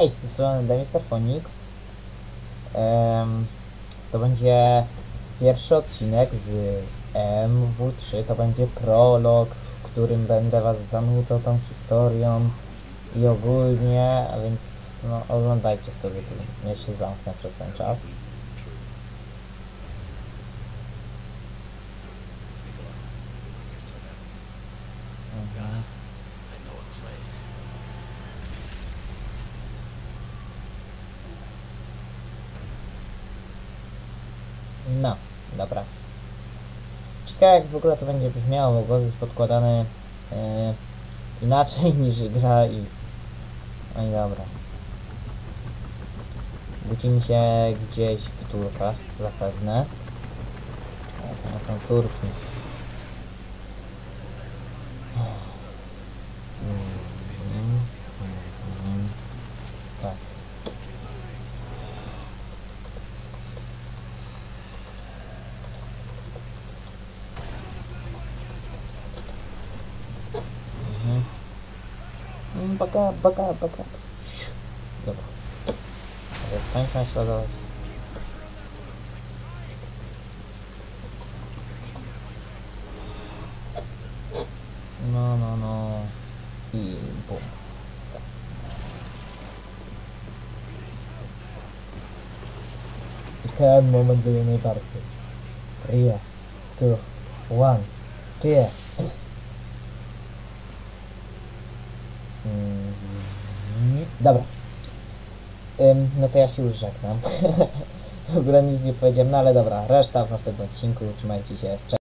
hej, strony Demister Phoenix. Em, to będzie pierwszy odcinek z MW3, to będzie prolog, w którym będę was zanudzał tą historią i ogólnie, a więc no oglądajcie sobie, to ja się zamknę przez ten czas. Mhm. No, dobra. Ciekawe jak w ogóle to będzie brzmiało, bo głos jest podkładany e, inaczej niż gra i... No i dobra. Budzimy się gdzieś w Turkach, zapewne. To są Turki. Mhm, mhm. Tak. うん、バカ、バカ、バカ。やば。絶対に最初だろう。No, no, no. no. boom. Cada momento de mi parte. Arriba. One. Two. Dobra. Ym, no to ja się już żegnam. w ogóle nic nie powiedziałem, no ale dobra, reszta w następnym odcinku. Trzymajcie się. Cześć.